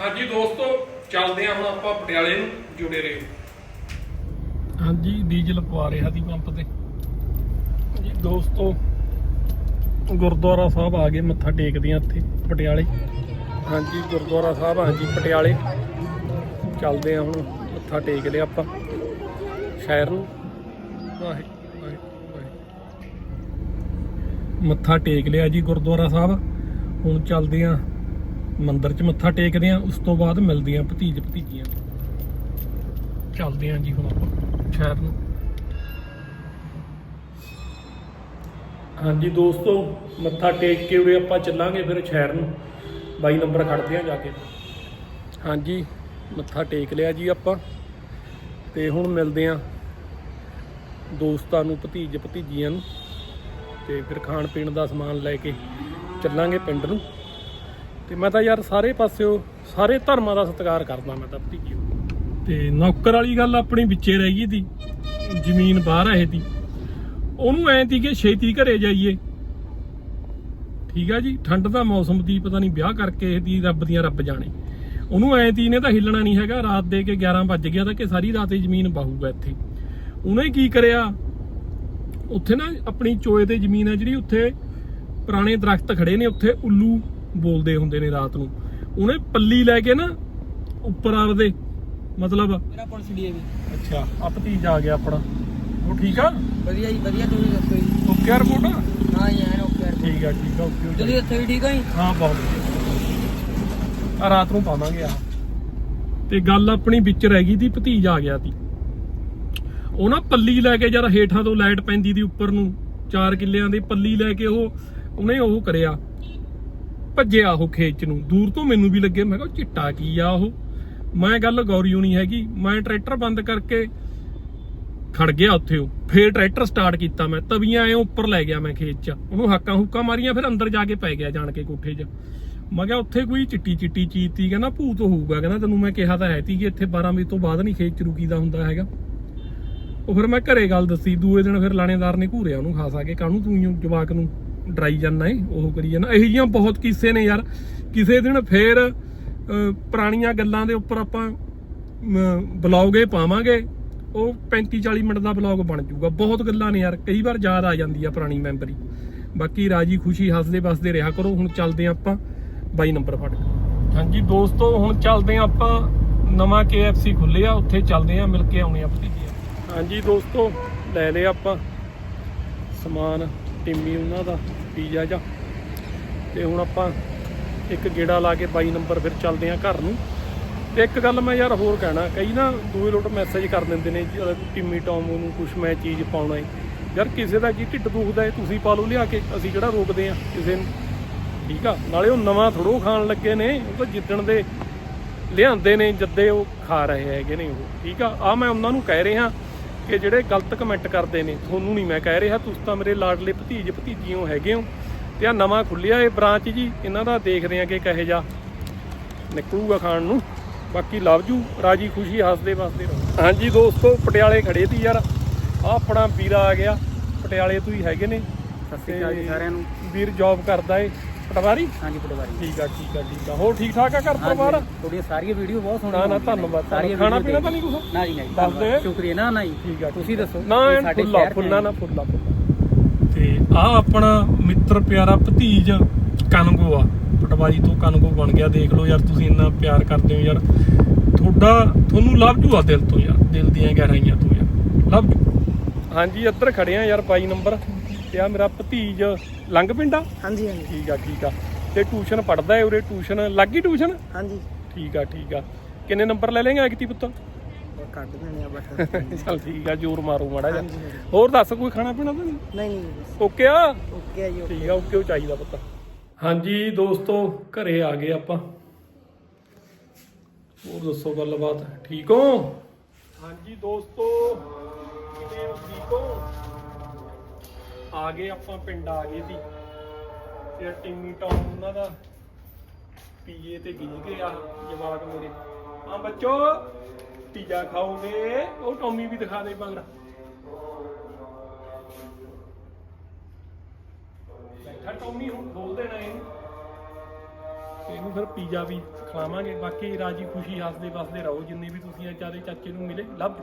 ਹਾਂਜੀ ਦੋਸਤੋ, ਚੱਲਦੇ ਹਾਂ ਹੁਣ ਆਪਾਂ ਪਟਿਆਲੇ ਨੂੰ, ਜੁੜੇ ਰਹੋ। ਹਾਂਜੀ, ਡੀਜ਼ਲ ਪਵਾ ਰਿਹਾ ਦੀ ਪੰਪ ਤੇ। ਜੀ ਦੋਸਤੋ, ਗੁਰਦੁਆਰਾ ਸਾਹਿਬ ਆ ਗਏ, ਮੱਥਾ ਟੇਕਦੇ ਆ ਇੱਥੇ, ਪਟਿਆਲੇ। ਹਾਂਜੀ, ਗੁਰਦੁਆਰਾ ਸਾਹਿਬ ਆ ਜੀ, ਪਟਿਆਲੇ। ਚੱਲਦੇ ਆ ਹੁਣ, ਮੱਥਾ ਟੇਕ ਲਿਆ ਆਪਾਂ। ਸ਼ਹਿਰ ਨੂੰ। ਮੱਥਾ ਟੇਕ ਲਿਆ ਜੀ ਗੁਰਦੁਆਰਾ ਸਾਹਿਬ। ਹੁਣ ਚੱਲਦੇ ਆ ਮੰਦਿਰ 'ਚ ਮੱਥਾ ਟੇਕਦੇ ਆ, ਉਸ ਤੋਂ ਬਾਅਦ ਮਿਲਦੇ ਆ ਭਤੀਜ ਭਤੀਜੀਆਂ। ਚੱਲਦੇ ਆ ਜੀ ਹੁਣ ਆਪਾਂ ਸ਼ਹਿਰ ਨੂੰ। ਹਾਂਜੀ ਦੋਸਤੋ, ਮੱਥਾ ਟੇਕ ਕੇ ਉਰੇ ਆਪਾਂ ਚੱਲਾਂਗੇ ਫਿਰ ਸ਼ਹਿਰ ਨੂੰ। ਬਾਈ ਨੰਬਰ ਖੜਦੇ ਆ ਜਾ ਕੇ। ਹਾਂਜੀ, ਮੱਥਾ ਟੇਕ ਲਿਆ ਜੀ ਆਪਾਂ। ਤੇ ਹੁਣ ਮਿਲਦੇ ਆ ਦੋਸਤਾਂ ਨੂੰ, ਭਤੀਜ ਭਤੀਜੀਆਂ ਨੂੰ। ਤੇ ਫਿਰ ਖਾਣ ਪੀਣ ਦਾ ਸਮਾਨ ਲੈ ਕੇ ਚੱਲਾਂਗੇ ਪਿੰਡ ਨੂੰ। ਤੇ ਮੈਂ ਤਾਂ ਯਾਰ ਸਾਰੇ ਪਾਸਿਓ ਸਾਰੇ ਧਰਮਾਂ ਦਾ ਸਤਿਕਾਰ ਕਰਦਾ ਮੈਂ ਤਾਂ ਭਤੀਜੀਓ ਤੇ ਨੌਕਰ ਵਾਲੀ ਗੱਲ ਆਪਣੀ ਵਿੱਚੇ ਰਹਿ ਗਈ ਦੀ ਜ਼ਮੀਨ ਬਾਹਰ ਆਏ ਤੀ ਉਹਨੂੰ ਐਂ ਤੀ ਕਿ ਛੇਤੀ ਘਰੇ ਜਾਈਏ। ਠੀਕ ਆ ਜੀ, ਠੰਡ ਦਾ ਮੌਸਮ ਦੀ ਪਤਾ ਨਹੀਂ ਵਿਆਹ ਕਰਕੇ ਇਹਦੀ ਰੱਬ ਦੀਆਂ ਰੱਬ ਜਾਣੇ। ਉਹਨੂੰ ਐਂ ਤੀ ਨੇ ਤਾਂ ਹਿੱਲਣਾ ਨਹੀਂ ਹੈਗਾ, ਰਾਤ ਦੇ ਕੇ 11 ਵੱਜ ਗਿਆ ਤਾਂ ਕਿ ਸਾਰੀ ਰਾਤ ਹੀ ਜ਼ਮੀਨ ਬਾਹੂਗਾ ਇੱਥੇ। ਉਹਨੇ ਕੀ ਕਰਿਆ? ਉੱਥੇ ਨਾ ਆਪਣੀ ਚੋਏ ਤੇ ਜ਼ਮੀਨ ਹੈ ਜਿਹੜੀ, ਉੱਥੇ ਪੁਰਾਣੇ ਦਰਖਤ ਖੜੇ ਨੇ, ਉੱਥੇ ਉੱਲੂ ਬੋਲਦੇ ਹੁੰਦੇ ਨੇ ਰਾਤ ਨੂੰ। ਉਹਨੇ ਪੱਲੀ ਲੈ ਕੇ ਨਾ ਉੱਪਰ ਆਪਦੇ ਮਤਲਬ ਮੇਰਾ ਪੁਲਿਸ ਡੀਏਵੀ। ਅੱਛਾ ਆ ਭਤੀਜ ਆ ਗਿਆ ਆਪਣਾ। ਉਹ ਠੀਕ ਆ? ਵਧੀਆ ਜੀ ਵਧੀਆ ਤੁਸੀਂ ਦੱਸੋ ਜੀ। ਓਕੇ ਆ ਰਿਪੋਰਟ ਹਾਂ ਜੀ ਐਨ ਓਕੇ ਠੀਕ ਆ ਠੀਕ ਆ ਓਕੇ ਤੁਸੀਂ ਦੱਸੋ ਜੀ ਠੀਕ ਹੋ ਜੀ? ਹਾਂ ਬਹੁਤ ਵਧੀਆ। ਆ ਰਾਤ ਨੂੰ ਪਾਵਾਂਗੇ ਆ ਤੇ ਗੱਲ ਆਪਣੀ ਵਿੱਚ ਰਹਿ ਗਈ ਦੀ ਭਤੀਜ ਆ ਗਿਆ ਤੀ ਉਹ ਨਾ ਪੱਲੀ ਲੈ ਕੇ ਜਦ ਹੇਠਾਂ ਤੋਂ ਲਾਈਟ ਪੈਂਦੀ ਦੀ ਉੱਪਰ ਨੂੰ 4 ਕਿੱਲਿਆਂ ਦੀ ਪੱਲੀ ਲੈ ਕੇ ਉਹ ਉਹਨੇ ਉਹ ਕਰਿਆ। ਭੱਜਿਆ ਉਹ ਖੇਤ ਚ ਨੂੰ। ਦੂਰ ਤੋਂ ਮੈਨੂੰ ਵੀ ਲੱਗੇ, ਮੈਂ ਕਿਹਾ ਚਿੱਟਾ ਕੀ ਆ ਉਹ? ਮੈਂ ਗੱਲ ਗੌਰੀ ਹੋਣੀ ਹੈਗੀ, ਮੈਂ ਟਰੈਕਟਰ ਬੰਦ ਕਰਕੇ ਖੜ ਗਿਆ ਉੱਥੇ ਉਹ। ਫੇਰ ਟਰੈਕਟਰ ਸਟਾਰਟ ਕੀਤਾ ਮੈਂ। ਤਵੀਆਂ ਐ ਉੱਪਰ ਲੈ ਗਿਆ ਮੈਂ ਖੇਤ 'ਚ। ਉਹਨੂੰ ਹੱਕਾਂ ਹੁੱਕਾਂ ਮਾਰੀਆਂ, ਫਿਰ ਅੰਦਰ ਜਾ ਕੇ ਪੈ ਗਿਆ ਜਾਣ ਕੇ ਕੋਠੇ 'ਚ। ਮੈਂ ਕਿਹਾ, ਉੱਥੇ ਕੋਈ ਚਿੱਟੀ ਚਿੱਟੀ ਚੀਜ਼ ਤੀ, ਕਹਿੰਦਾ, ਭੂਤ ਹੋਊਗਾ। ਕਹਿੰਦਾ, ਤੈਨੂੰ ਮੈਂ ਕਿਹਾ ਤਾਂ ਹੈ ਤੀ ਕਿ ਇੱਥੇ 12 ਵਜੇ ਤੋਂ ਬਾਅਦ ਨਹੀਂ ਖੇਤ 'ਚ ਰੁਕੀਦਾ ਹੁੰਦਾ ਹੈਗਾ। ਉਹ ਫਿਰ ਮੈਂ ਘਰੇ ਗੱਲ ਦੱਸੀ। ਦੂਏ ਦਿਨ ਫਿਰ ਲਾਣੇਦਾਰ ਨੇ ਘੂਰਿਆ ਉਹਨੂੰ ਖਾਸਾ ਕੇ। ਕਾਹਨੂੰ ਤੂੰ ਜਵਾਕ ਨੂੰ ਡਰਾਈ ਜਾਂਦਾ ਏ, ਉਹ ਕਰੀ ਜਾਂਦਾ। ਇਹੋ ਜਿਹੀਆਂ ਬਹੁਤ ਕਿੱਸੇ ਨੇ ਯਾਰ। ਕਿਸੇ ਦਿਨ ਫੇਰ ਪੁਰਾਣੀਆਂ ਗੱਲਾਂ ਦੇ ਉੱਪਰ ਆਪਾਂ ਬਲੌਗੇ ਪਾਵਾਂਗੇ। ਉਹ 35 40 ਮਿੰਟ ਦਾ ਬਲੌਗ ਬਣ ਜਾਊਗਾ। ਬਹੁਤ ਗੱਲਾਂ ਨੇ ਯਾਰ। ਕਈ ਵਾਰ ਯਾਦ ਆ ਜਾਂਦੀ ਆ ਪੁਰਾਣੀ ਮੈਮਰੀ। ਬਾਕੀ ਰਾਜੀ ਖੁਸ਼ੀ ਹੱਸਦੇ ਵਸਦੇ ਰਿਹਾ ਕਰੋ। ਹੁਣ ਚੱਲਦੇ ਆ ਆਪਾਂ 22 ਨੰਬਰ ਫੜਕ ਹਾਂਜੀ ਦੋਸਤੋ, ਹੁਣ ਚੱਲਦੇ ਆ ਆਪਾਂ ਨਵਾਂ KFC ਖੁੱਲਿਆ ਉੱਥੇ ਚੱਲਦੇ ਆ, ਮਿਲ ਕੇ ਆਉਣੇ ਆ ਭਤੀਜੀਆਂ ਹਾਂਜੀ ਦੋਸਤੋ, ਲੈ ਲਿਆ ਆਪਾਂ ਸਮਾਨ। ਟਿੰਮੀ ਉਹਨਾਂ ਦਾ ਪੀਜ਼ਾ ਜਾਂ। ਤੇ ਹੁਣ ਆਪਾਂ ਇੱਕ ਗੇੜਾ ਲਾ ਕੇ 22 ਨੰਬਰ ਫਿਰ ਚੱਲਦੇ ਆ ਘਰ ਨੂੰ। ਤੇ ਇੱਕ ਗੱਲ ਮੈਂ ਯਾਰ ਹੋਰ ਕਹਿਣਾ ਕਈ ਨਾ ਦੂਏ ਲੋਟ ਮੈਸੇਜ ਕਰ ਦਿੰਦੇ ਨੇ ਜੀ, ਅਹ ਟਿੰਮੀ ਟੌਮ ਨੂੰ ਕੁਛ ਮੈਂ ਚੀਜ਼ ਪਾਉਣਾ ਹੈ ਯਾਰ ਕਿਸੇ ਦਾ ਕੀ ਢਿੱਡ ਦੁਖਦਾ ਹੈ ਤੁਸੀਂ ਪਾ ਲਓ ਲਿਆ ਕੇ ਅਸੀਂ ਕਿਹੜਾ ਰੋਕਦੇ ਆ ਕਿਸੇ ਨੂੰ। ਠੀਕ ਆ? ਨਾਲੇ ਉਹ ਨਵਾਂ ਥੋੜੋ ਖਾਣ ਲੱਗੇ ਨੇ ਉਹ ਤਾਂ ਜਿੱਦਣ ਦੇ ਲਿਆਂਦੇ ਨੇ ਜੱਦੇ ਉਹ ਖਾ ਰਹੇ ਹੈਗੇ ਨੇ ਉਹ। ਠੀਕ ਆ? ਆ ਮੈਂ ਉਹਨਾਂ ਨੂੰ ਕਹਿ ਰਿਹਾ ਕਿ ਜਿਹੜੇ ਗਲਤ ਕਮੈਂਟ ਕਰਦੇ ਨੇ ਤੁਹਾਨੂੰ ਨਹੀਂ ਮੈਂ ਕਹਿ ਰਿਹਾ ਤੁਸੀਂ ਤਾਂ ਮੇਰੇ ਲਾਡਲੇ ਭਤੀਜ ਭਤੀਜੀਓ ਹੈਗੇ ਹੋ ਤੇ ਆ ਨਵਾਂ ਖੁੱਲਿਆ ਇਹ ਬ੍ਰਾਂਚ ਜੀ ਇਹਨਾਂ ਦਾ ਦੇਖਦੇ ਆ ਕਿ ਕਹੇ ਜਾ ਨਿਕਲੂਗਾ ਖਾਣ ਨੂੰ। ਬਾਕੀ ਲਵ ਜੂ ਰਾਜੀ ਖੁਸ਼ੀ ਹੱਸਦੇ ਵਸਦੇ ਰਹੋ। ਹਾਂਜੀ ਦੋਸਤੋ ਪਟਿਆਲੇ ਖੜੇ ਤੀ ਯਾਰ। ਆ ਆਪਣਾ ਵੀਰਾ ਆ ਗਿਆ। ਪਟਿਆਲੇ ਤੋਂ ਹੀ ਹੈਗੇ ਨੇ। ਸਤਿ ਸ਼੍ਰੀ ਅਕਾਲ ਜੀ ਸਾਰਿਆਂ ਨੂੰ। ਵੀਰ ਜੌਬ ਕਰਦਾ ਏ। ਪਟਵਾਰੀ? ਹਾਂਜੀ ਪਟਵਾਰੀ। ਠੀਕ ਆ ਠੀਕ ਆ ਠੀਕ ਆ। ਹੋਰ ਠੀਕ ਠਾਕ ਆ ਘਰ ਪਰਿਵਾਰ? ਤੁਹਾਡੀਆਂ ਸਾਰੀਆਂ ਵੀਡੀਓ ਬਹੁਤ ਸੋਹਣੀਆਂ ਨਾ ਨੇ। ਧੰਨਵਾਦ ਸਾਰੀਆਂ ਖਾਣਾ ਪੀਣਾ ਤਾਂ ਨਹੀਂ ਕੁਛ? ਨਾ ਜੀ ਨਹੀਂ ਦੱਸ ਦੇ। ਸ਼ੁਕਰੀਆ ਨਾ ਨਾ ਜੀ। ਠੀਕ ਆ ਤੁਸੀਂ ਦੱਸੋ ਨਾ ਫੁੱਲਾ ਫੁੱਲਾ ਨਾ ਫੁੱਲਾ ਫੁੱਲਾ ਤੇ ਆ ਆਪਣਾ ਮਿੱਤਰ ਪਿਆਰਾ ਭਤੀਜ ਕਨਗੋ ਆ ਪਟਵਾਰੀ ਤੋਂ ਕਨਗੋ ਬਣ ਗਿਆ। ਦੇਖ ਲਓ ਯਾਰ ਤੁਸੀਂ ਇੰਨਾ ਪਿਆਰ ਕਰਦੇ ਹੋ ਯਾਰ। ਤੁਹਾਡਾ ਤੁਹਾਨੂੰ ਲਵ ਜੂ ਆ ਦਿਲ ਤੋਂ ਯਾਰ। ਦਿਲ ਦੀਆਂ ਗਹਿਰਾਈਆਂ ਤੋਂ ਯਾਰ। ਲਵ ਹਾਂਜੀ ਇੱਧਰ ਖੜੇ ਆ ਯਾਰ 22 ਨੰਬਰ। ਤੇ ਆ ਮੇਰਾ ਭਤੀਜ ਲੰਗ ਪਿੰਡਾ? ਹਾਂਜੀ ਹਾਂਜੀ। ਠੀਕ ਆ ਠੀਕ ਆ। ਤੇ ਟਿਊਸ਼ਨ ਪੜਦਾ ਹੈ ਉਰੇ ਟਿਊਸ਼ਨ ਲੱਗੀ ਟਿਊਸ਼ਨ? ਹਾਂਜੀ। ਠੀਕ ਆ ਠੀਕ ਆ। ਕਿੰਨੇ ਨੰਬਰ ਲੈ ਲੇਗਾ ਐਕਤੀ ਪੁੱਤ? ਕੱਢ ਦਿੰਦੇ ਆ ਬਟ ਚਲ ਠੀਕ ਆ ਜੋਰ ਮਾਰੋ ਮਾੜਾ ਜਿਹਾ। ਹਾਂਜੀ, ਹਾਂਜੀ। ਹੋਰ ਦੱਸ ਕੋਈ ਖਾਣਾ ਪੀਣਾ ਤਾਂ ਨਹੀਂ? ਨਹੀਂ ਨਹੀਂ ਓਕੇ ਆ? ਓਕੇ ਆ ਜੀ ਠੀਕ ਆ ਓਕੇ ਉਹ ਚਾਹੀਦਾ ਪੁੱਤ। ਹਾਂਜੀ ਦੋਸਤੋ ਘਰੇ ਆ ਗਏ ਆਪਾਂ। ਹੋਰ ਦੱਸੋ ਗੱਲਬਾਤ ਠੀਕ ਹੋ? ਹਾਂਜੀ ਦੋਸਤੋ ਕਿਵੇਂ ਠੀਕ ਹੋ? ਆ ਗਏ ਆਪਾਂ ਪਿੰਡ ਆ ਗਏ ਸੀ। ਤੇ ਟਿੰਮੀ ਟਾਊਨ ਉਹਨਾਂ ਦਾ ਪੀਏ ਤੇ ਗਿਜ ਗਏ ਆ ਜਵਾਕ ਮੇਰੇ। ਹਾਂ ਬੱਚੋ, ਪੀਜ਼ਾ ਖਾਓਗੇ ਉਹ ਟੌਮੀ ਵੀ ਦਿਖਾ ਦੇ ਬੰਗੜਾ ਬੈਠਾ ਟੌਮੀ, ਹੁਣ ਬੋਲ ਦੇਣਾ ਇਹਨੂੰ। ਇਹਨੂੰ ਫਿਰ ਪੀਜ਼ਾ ਵੀ ਖਿਲਾਵਾਂਗੇ, ਬਾਕੀ ਰਾਜੀ ਖੁਸ਼ੀ ਹੱਸਦੇ ਵਸਦੇ ਰਹੋ, ਜਿੰਨੇ ਵੀ ਤੁਸੀਂ ਅੱਜ ਚਾਦੇ ਚਾਚੇ ਨੂੰ ਮਿਲੇ, ਲੱਭ